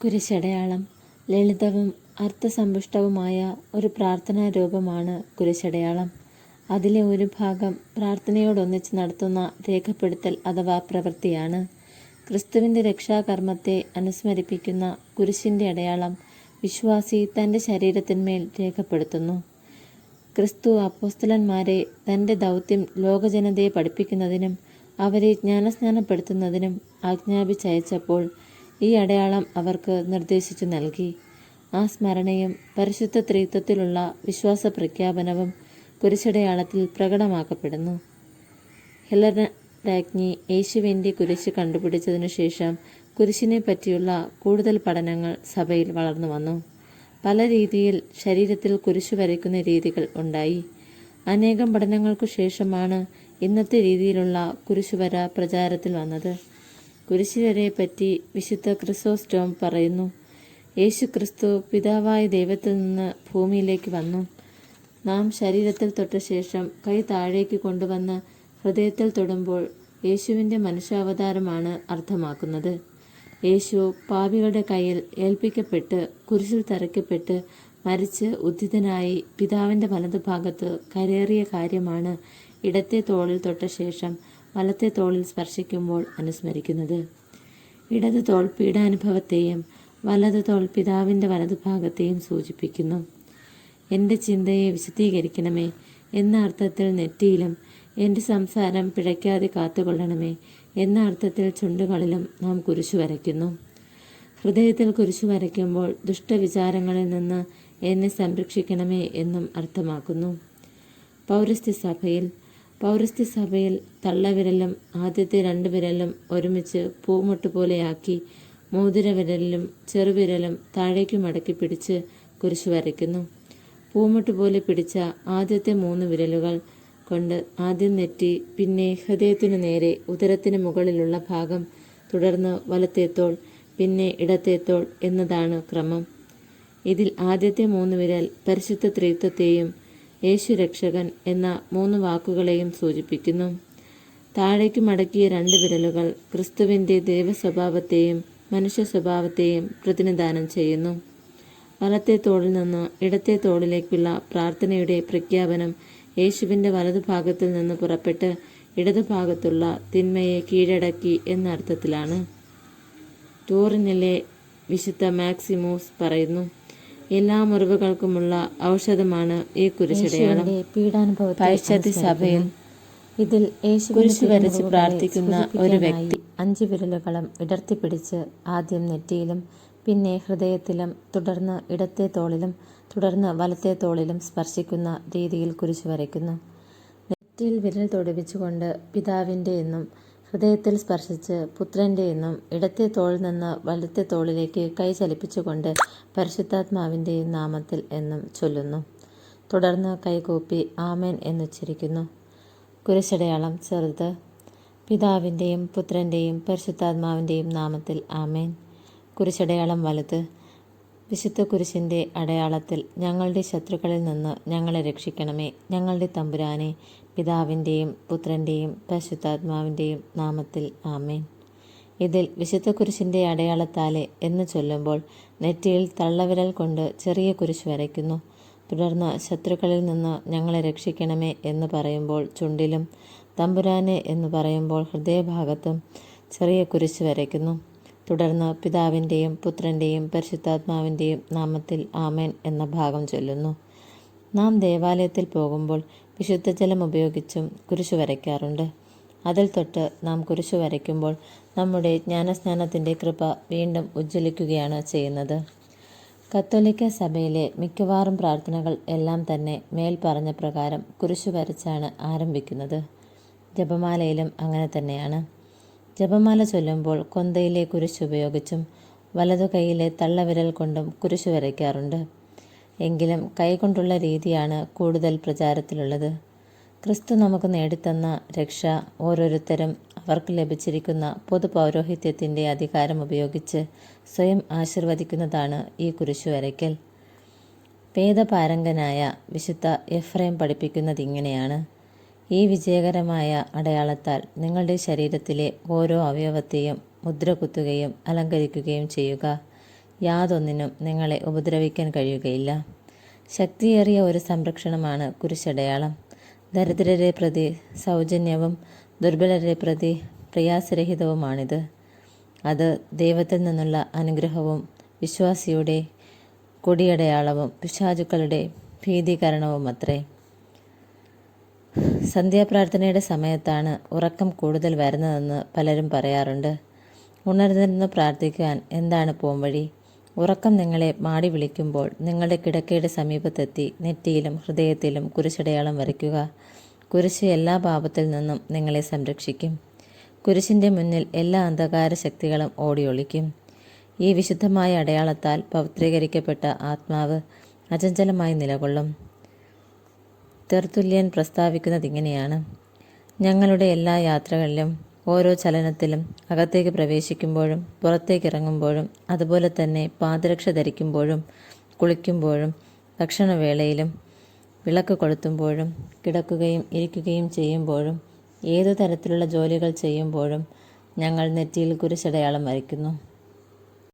കുരിശടയാളം ലളിതവും അർത്ഥസമ്പുഷ്ടവുമായ ഒരു പ്രാർത്ഥനാ രൂപമാണ് കുരിശടയാളം. അതിലെ ഒരു ഭാഗം പ്രാർത്ഥനയോടൊന്നിച്ച് നടത്തുന്ന രേഖപ്പെടുത്തൽ അഥവാ പ്രവൃത്തിയാണ്. ക്രിസ്തുവിന്റെ രക്ഷാകർമ്മത്തെ അനുസ്മരിപ്പിക്കുന്ന കുരിശിന്റെ അടയാളം വിശ്വാസി തന്റെ ശരീരത്തിന്മേൽ രേഖപ്പെടുത്തുന്നു. ക്രിസ്തു അപ്പോസ്തലന്മാരെ തന്റെ ദൗത്യം ലോകജനതയെ പഠിപ്പിക്കുന്നതിനും അവരെ ജ്ഞാനസ്നാനപ്പെടുത്തുന്നതിനും ആജ്ഞാപിച്ചയച്ചപ്പോൾ ഈ അടയാളം അവർക്ക് നിർദ്ദേശിച്ചു നൽകി. ആ സ്മരണയും പരിശുദ്ധ ത്രിത്വത്തിലുള്ള വിശ്വാസപ്രഖ്യാപനവും കുരിശടയാളത്തിൽ പ്രകടമാക്കപ്പെടുന്നു. ഹെലന രാജ്ഞി യേശുവിന്റെ കുരിശ് കണ്ടുപിടിച്ചതിനു ശേഷം കുരിശിനെ പറ്റിയുള്ള കൂടുതൽ പഠനങ്ങൾ സഭയിൽ വളർന്നു വന്നു പല രീതിയിൽ ശരീരത്തിൽ കുരിശ് വരയ്ക്കുന്ന രീതികൾ ഉണ്ടായി. അനേകം പഠനങ്ങൾക്കു ശേഷമാണ് ഇന്നത്തെ രീതിയിലുള്ള കുരിശുവര പ്രചാരത്തിൽ വന്നത്. കുരിശുവരയെപ്പറ്റി വിശുദ്ധ ക്രിസോസ്റ്റോം പറയുന്നു. യേശു ക്രിസ്തു പിതാവായ ദൈവത്തിൽ നിന്ന് ഭൂമിയിലേക്ക് വന്നു. നാം ശരീരത്തിൽ തൊട്ട ശേഷം കൈ താഴേക്ക് കൊണ്ടുവന്ന് ഹൃദയത്തിൽ തൊടുമ്പോൾ യേശുവിന്റെ മനുഷ്യാവതാരമാണ് അർത്ഥമാക്കുന്നത്. യേശു പാപികളുടെ കയ്യിൽ ഏൽപ്പിക്കപ്പെട്ട് കുരിശിൽ തറയ്ക്കപ്പെട്ട് മരിച്ച് ഉദ്ധിതനായി പിതാവിന്റെ വലതുഭാഗത്ത് കരേറിയ കാര്യമാണ് ഇടത്തെ തോളിൽ തൊട്ടശേഷം വലത്തെ തോളിൽ സ്പർശിക്കുമ്പോൾ അനുസ്മരിക്കുന്നത്. ഇടത് തോൾ പീഡാനുഭവത്തെയും വലത് തോൾ പിതാവിന്റെ വലതുഭാഗത്തെയും സൂചിപ്പിക്കുന്നു. എന്റെ ചിന്തയെ വിശദീകരിക്കണമേ എന്ന അർത്ഥത്തിൽ നെറ്റിയിലും എന്റെ സംസാരം പിഴയ്ക്കാതെ കാത്തുകൊള്ളണമേ എന്ന അർത്ഥത്തിൽ ചുണ്ടുകളിലും നാം കുരിശു വരയ്ക്കുന്നു. ഹൃദയത്തിൽ കുരിശു വരയ്ക്കുമ്പോൾ ദുഷ്ടവിചാരങ്ങളിൽ നിന്ന് എന്നെ സംരക്ഷിക്കണമേ എന്നും അർത്ഥമാക്കുന്നു. പൗരസ്ത്യസഭയിൽ പൗരസ്ത്യസഭയിൽ തള്ളവിരലും ആദ്യത്തെ രണ്ട് വിരലും ഒരുമിച്ച് പൂമുട്ട് പോലെയാക്കി മോതിരവിരലിലും ചെറുവിരലും താഴേക്ക് മടക്കി പിടിച്ച് കുരിശു വരയ്ക്കുന്നു. പൂമുട്ട് പോലെ പിടിച്ച ആദ്യത്തെ മൂന്ന് വിരലുകൾ കൊണ്ട് ആദ്യം നെറ്റി, പിന്നെ ഹൃദയത്തിനു നേരെ ഉദരത്തിന് മുകളിലുള്ള ഭാഗം, തുടർന്ന് വലത്തേത്തോൾ തോൾ, പിന്നെ ഇടത്തേത്തോൾ തോൾ എന്നതാണ് ക്രമം. ഇതിൽ ആദ്യത്തെ മൂന്ന് വിരൽ പരിശുദ്ധ ത്രിത്വത്തെയും യേശു രക്ഷകൻ എന്ന മൂന്ന് വാക്കുകളെയും സൂചിപ്പിക്കുന്നു. താഴേക്ക് മടക്കിയ രണ്ട് വിരലുകൾ ക്രിസ്തുവിന്റെ ദൈവസ്വഭാവത്തെയും മനുഷ്യസ്വഭാവത്തെയും പ്രതിനിധാനം ചെയ്യുന്നു. വലത്തെ തോളിൽ നിന്ന് ഇടത്തെ തോളിലേക്കുള്ള പ്രാർത്ഥനയുടെ പ്രഖ്യാപനം യേശുവിന്റെ വലതുഭാഗത്തിൽ നിന്ന് പുറപ്പെട്ട് ഇടതുഭാഗത്തുള്ള തിന്മയെ കീഴടക്കി എന്ന അർത്ഥത്തിലാണ്. ടൂറിനിലെ വിശുദ്ധ മാക്സിമൂസ് പറയുന്നു. എല്ലാ മുറിവുകൾക്കുമുള്ള ഔഷധമാണ് ഈ കുരിശടയാളം. പാശ്ചാത്യസഭയിൽ ഇതിൽ കുരിശ് വരച്ച് പ്രാർത്ഥിക്കുന്ന ഒരു വ്യക്തി അഞ്ച് വിരലുകളും ഇടർത്തിപ്പിടിച്ച് ആദ്യം നെറ്റിയിലും പിന്നെ ഹൃദയത്തിലും തുടർന്ന് ഇടത്തെ തോളിലും തുടർന്ന് വലത്തെ തോളിലും സ്പർശിക്കുന്ന രീതിയിൽ കുരിശ് വരയ്ക്കുന്നു. നെറ്റിയിൽ വിരൽ തൊടുവിച്ചുകൊണ്ട് പിതാവിന്റെ എന്നും ഹൃദയത്തിൽ സ്പർശിച്ച് പുത്രന്റെ എന്നും ഇടത്തെ തോളിൽ നിന്ന് വലത്തെ തോളിലേക്ക് കൈ ചലിപ്പിച്ചുകൊണ്ട് പരിശുദ്ധാത്മാവിന്റെ നാമത്തിൽ എന്നും ചൊല്ലുന്നു. തുടർന്ന് കൈകൂപ്പി ആമേൻ എന്നുച്ചരിക്കുന്നു. കുരിശടയാളം ചെറുത് പിതാവിന്റെയും പുത്രന്റെയും പരിശുദ്ധാത്മാവിന്റെയും നാമത്തിൽ ആമേൻ. കുരിശടയാളം വലുത് വിശുദ്ധ കുരിശിന്റെ അടയാളത്തിൽ ഞങ്ങളുടെ ശത്രുക്കളിൽ നിന്ന് ഞങ്ങളെ രക്ഷിക്കണമേ ഞങ്ങളുടെ തമ്പുരാനെ പിതാവിന്റെയും പുത്രന്റെയും പരിശുദ്ധാത്മാവിന്റെയും നാമത്തിൽ ആമേൻ. ഇതിൽ വിശുദ്ധ കുരിശിന്റെ അടയാളത്താലെ എന്ന് ചൊല്ലുമ്പോൾ നെറ്റിയിൽ തള്ളവിരൽ കൊണ്ട് ചെറിയ കുരിശ് വരയ്ക്കുന്നു. തുടർന്ന് ശത്രുക്കളിൽ നിന്ന് ഞങ്ങളെ രക്ഷിക്കണമേ എന്ന് പറയുമ്പോൾ ചുണ്ടിലും തമ്പുരാനെ എന്ന് പറയുമ്പോൾ ഹൃദയഭാഗത്തും ചെറിയ കുരിശ് വരയ്ക്കുന്നു. തുടർന്ന് പിതാവിന്റെയും പുത്രന്റെയും പരിശുദ്ധാത്മാവിന്റെയും നാമത്തിൽ ആമേൻ എന്ന ഭാഗം ചൊല്ലുന്നു. നാം ദേവാലയത്തിൽ പോകുമ്പോൾ വിശുദ്ധജലം ഉപയോഗിച്ചും കുരിശു വരയ്ക്കാറുണ്ട്. അതിൽ തൊട്ട് നാം കുരിശു വരയ്ക്കുമ്പോൾ നമ്മുടെ ജ്ഞാനസ്നാനത്തിന്റെ കൃപ വീണ്ടും ഉജ്ജ്വലിക്കുകയാണ് ചെയ്യുന്നത്. കത്തോലിക്ക സഭയിലെ മിക്കവാറും പ്രാർത്ഥനകൾ എല്ലാം തന്നെ മേൽ പറഞ്ഞ പ്രകാരം കുരിശു വരച്ചാണ് ആരംഭിക്കുന്നത്. ജപമാലയിലും അങ്ങനെ തന്നെയാണ്. ജപമാല ചൊല്ലുമ്പോൾ കൊന്തയിലെ കുരിശ് ഉപയോഗിച്ചും വലതു കൈയിലെ തള്ളവിരൽ കൊണ്ടും കുരിശ് വരയ്ക്കാറുണ്ട്. എങ്കിലും കൈകൊണ്ടുള്ള രീതിയാണ് കൂടുതൽ പ്രചാരത്തിലുള്ളത്. ക്രിസ്തു നമുക്ക് നേടിത്തന്ന രക്ഷ ഓരോരുത്തരും അവർക്ക് ലഭിച്ചിരിക്കുന്ന പൊതുപൗരോഹിത്യത്തിന്റെ അധികാരം ഉപയോഗിച്ച് സ്വയം ആശീർവദിക്കുന്നതാണ് ഈ കുരിശു വരയ്ക്കൽ. വേദപാരംഗനായ വിശുദ്ധ എഫ്രേം പഠിപ്പിക്കുന്നതിങ്ങനെയാണ്. ഈ വിജയകരമായ അടയാളത്താൽ നിങ്ങളുടെ ശരീരത്തിലെ ഓരോ അവയവത്തെയും മുദ്ര കുത്തുകയും അലങ്കരിക്കുകയും ചെയ്യുക. യാതൊന്നിനും നിങ്ങളെ ഉപദ്രവിക്കാൻ കഴിയുകയില്ല. ശക്തിയേറിയ ഒരു സംരക്ഷണമാണ് കുരിശടയാളം. ദരിദ്രരെ പ്രതി സൗജന്യവും ദുർബലരെ പ്രതി പ്രയാസരഹിതവുമാണിത്. അത് ദൈവത്തിൽ നിന്നുള്ള അനുഗ്രഹവും വിശ്വാസിയുടെ കൊടിയടയാളവും പിശാചുക്കളുടെ ഭീതീകരണവുമത്രേ. സന്ധ്യാപ്രാർത്ഥനയുടെ സമയത്താണ് ഉറക്കം കൂടുതൽ വരുന്നതെന്ന് പലരും പറയാറുണ്ട്. ഉണർന്നിരുന്ന് പ്രാർത്ഥിക്കാൻ എന്താണ് പോംവഴി? ഉറക്കം നിങ്ങളെ മാടി വിളിക്കുമ്പോൾ നിങ്ങളുടെ കിടക്കയുടെ സമീപത്തെത്തി നെറ്റിയിലും ഹൃദയത്തിലും കുരിശടയാളം വരയ്ക്കുക. കുരിശ് എല്ലാ പാപത്തിൽ നിന്നും നിങ്ങളെ സംരക്ഷിക്കും. കുരിശിന്റെ മുന്നിൽ എല്ലാ അന്ധകാര ശക്തികളും ഓടിയൊളിക്കും. ഈ വിശുദ്ധമായ അടയാളത്താൽ പവിത്രീകരിക്കപ്പെട്ട ആത്മാവ് അചഞ്ചലമായി നിലകൊള്ളും. തെർത്തുല്യൻ പ്രസ്താവിക്കുന്നതിങ്ങനെയാണ് ഞങ്ങളുടെ എല്ലാ യാത്രകളിലും ഓരോ ചലനത്തിലും അകത്തേക്ക് പ്രവേശിക്കുമ്പോഴും പുറത്തേക്ക് ഇറങ്ങുമ്പോഴും അതുപോലെ തന്നെ പാദരക്ഷ ധരിക്കുമ്പോഴും കുളിക്കുമ്പോഴും ഭക്ഷണവേളയിലും വിളക്ക് കൊളുത്തുമ്പോഴും കിടക്കുകയും ഇരിക്കുകയും ചെയ്യുമ്പോഴും ഏതു തരത്തിലുള്ള ജോലികൾ ചെയ്യുമ്പോഴും ഞങ്ങൾ നെറ്റിയിൽ കുരിശടയാളം വരയ്ക്കുന്നു.